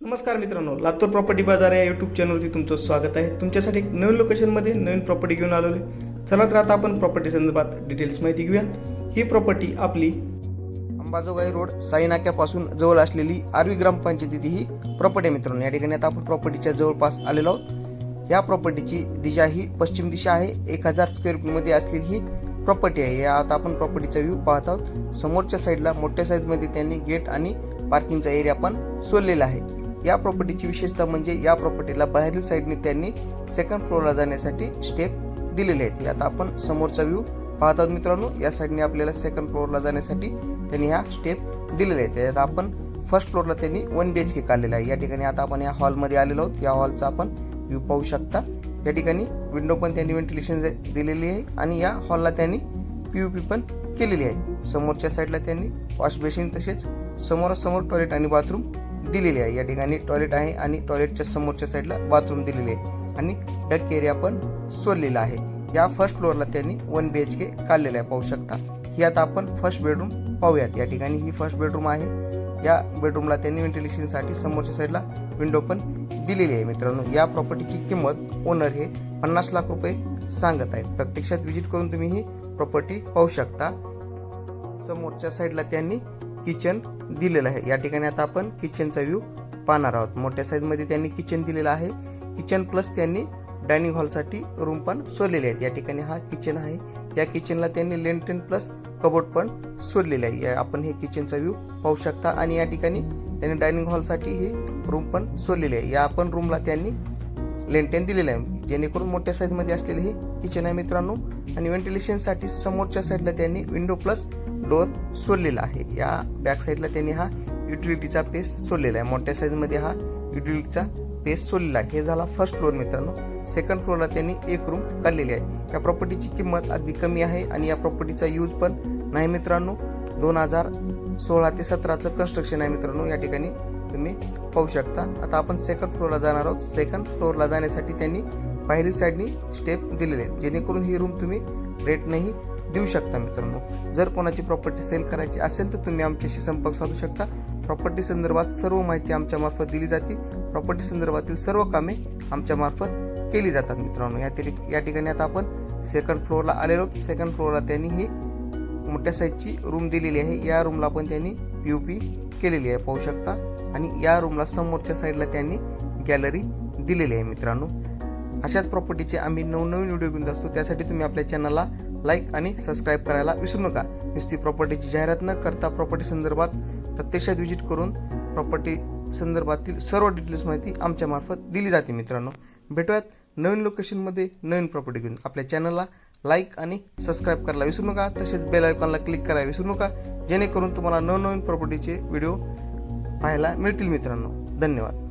नमस्कार मित्रांनो लातूर प्रॉपर्टी बाजार या युट्यूब चॅनलवरती तुमचं स्वागत आहे. तुमच्यासाठी एक नवीन लोकेशनमध्ये नवीन प्रॉपर्टी घेऊन आलो आहे चला तर आता आपण प्रॉपर्टी संदर्भात डिटेल्स माहिती घेऊया ही प्रॉपर्टी आपली अंबाजोगाई रोड साई नाक्यापासून जवळ असलेली आरवी ग्रामपंचायती ही प्रॉपर्टी आहे मित्रांनो. या ठिकाणी आता आपण प्रॉपर्टीच्या जवळपास आलेलो आहोत. या प्रॉपर्टीची दिशा ही पश्चिम दिशा आहे. एक हजार स्क्वेअर फीटमध्ये असलेली ही प्रॉपर्टी आहे. या आता आपण प्रॉपर्टीचा व्ह्यू पाहत आहोत. समोरच्या साईडला मोठ्या साईजमध्ये त्यांनी गेट आणि पार्किंगचा एरिया पण सोडलेला आहे. या प्रॉपर्टीची विशेषता म्हणजे या प्रॉपर्टीला बाहेरील साईडने त्यांनी सेकंड फ्लोअरला जाण्यासाठी स्टेप दिलेले आहेत. आता आपण समोरचा व्ह्यू पाहत आहोत मित्रांनो. या साईडने आपल्याला सेकंड फ्लोअरला जाण्यासाठी त्यांनी ह्या स्टेप दिलेल्या आहेत. त्यात आपण फर्स्ट फ्लोअरला त्यांनी वन बी एच के काढलेला आहे. या ठिकाणी आता आपण या हॉलमध्ये आलेलो आहोत. या हॉलचा आपण व्ह्यू पाहू शकता. या ठिकाणी विंडो पण त्यांनी व्हेंटिलेशन दिलेली आहे आणि या हॉलला त्यांनी पी यू पी पण केलेली आहे. समोरच्या साईडला त्यांनी वॉश बेसिन तसेच समोरासमोर टॉयलेट आणि बाथरूम दिलेली आहे. या ठिकाणी टॉयलेट आहे आणि टॉयलेटच्या समोरच्या साईडला बाथरूम दिलेले आहे. आणि डक एरिया पण सोडलेला आहे. या फर्स्ट फ्लोअरला त्यांनी वन बी एच के काढलेला आहे. पाहू शकता. ही आता आपण फर्स्ट बेडरूम पाहूयात. या ठिकाणी ही फर्स्ट बेडरूम आहे. या बेडरूमला त्यांनी व्हेंटिलेशनसाठी समोरच्या साईडला विंडो पण दिलेली आहे मित्रांनो. या प्रॉपर्टीची किंमत ओनर हे पन्नास लाख रुपये सांगत आहेत. प्रत्यक्षात व्हिजिट करून तुम्ही ही प्रॉपर्टी पाहू शकता. समोरच्या साईडला त्यांनी किचन दिलेलं आहे. या ठिकाणी आता आपण किचनचा व्ह्यू पाहणार आहोत. मोठ्या साईजमध्ये त्यांनी किचन दिलेलं आहे. किचन प्लस त्यांनी डायनिंग हॉलसाठी रूम पण सोडलेले आहेत. या ठिकाणी हा किचन आहे. या किचनला त्यांनी लेंटेन प्लस कबोर्ड पण सोडलेले आहे. या- आपण हे किचनचा व्ह्यू पाहू शकता. आणि या ठिकाणी त्यांनी डायनिंग हॉलसाठी ही रूम पण सोडलेली आहे. या आपण रूमला त्यांनी लेंटेन दिलेलं आहे. जेणेकरून मोठ्या साईजमध्ये असलेले हे किचन आहे मित्रांनो. आणि व्हेंटिलेशनसाठी समोरच्या साईडला त्यांनी विंडो प्लस डोअर सोडलेला आहे. या बॅक साईडला त्यांनी हा युटिलिटीचा पेस सोडलेला आहे. मोठ्या साईजमध्ये हा युटिलिटीचा पेस सोडलेला आहे. हे झाला फर्स्ट फ्लोअर मित्रांनो. सेकंड फ्लोअरला त्यांनी एक रूम काढलेली आहे. या प्रॉपर्टीची किंमत अगदी कमी आहे आणि या प्रॉपर्टीचा यूज पण नाही मित्रांनो. दोन हजार सोळा ते सतराचं कन्स्ट्रक्शन आहे मित्रांनो. या ठिकाणी तुम्ही पाहू शकता. आता आपण सेकंड फ्लोअरला जाणार आहोत. सेकंड फ्लोअरला जाण्यासाठी त्यांनी बाहेरील साईडनी स्टेप दिलेले आहेत. जेणेकरून ही रूम तुम्ही रेटनेही देऊ शकता मित्रांनो. जर कोणाची प्रॉपर्टी सेल करायची असेल तर तुम्ही आमच्याशी संपर्क साधू शकता. प्रॉपर्टी संदर्भात सर्व माहिती आमच्या मार्फत दिली जाते. प्रॉपर्टी संदर्भातील सर्व कामे आमच्यामार्फत केली जातात मित्रांनो. या तरी या ठिकाणी आता आपण सेकंड फ्लोअरला आलेलो सेकंड फ्लोअरला त्यांनी ही मोठ्या साईजची रूम दिलेली आहे. या रूमला पण त्यांनी पी यू पी केलेली आहे. पाहू शकता. आणि या रूमला समोरच्या साईडला त्यांनी गॅलरी दिलेली आहे मित्रांनो. अशाच प्रॉपर्टीचे आम्ही नवनवीन व्हिडिओ घेऊन असतो त्यासाठी तुम्ही आपल्या चॅनलला लाईक आणि सबस्क्राईब करायला विसरू नका. नुसती प्रॉपर्टीची जाहिरात न करता प्रॉपर्टी संदर्भात प्रत्यक्षात व्हिजिट करून प्रॉपर्टी संदर्भातील सर्व डिटेल्स माहिती आमच्यामार्फत दिली जाते मित्रांनो. भेटूयात नवीन लोकेशनमध्ये नवीन प्रॉपर्टी घेऊन. आपल्या चॅनलला लाईक आणि सबस्क्राईब करायला विसरू नका. तसेच बेल आयकॉनला क्लिक करायला विसरू नका. जेणेकरून तुम्हाला नवनवीन प्रॉपर्टीचे व्हिडिओ पाहायला मिळतील मित्रांनो. धन्यवाद.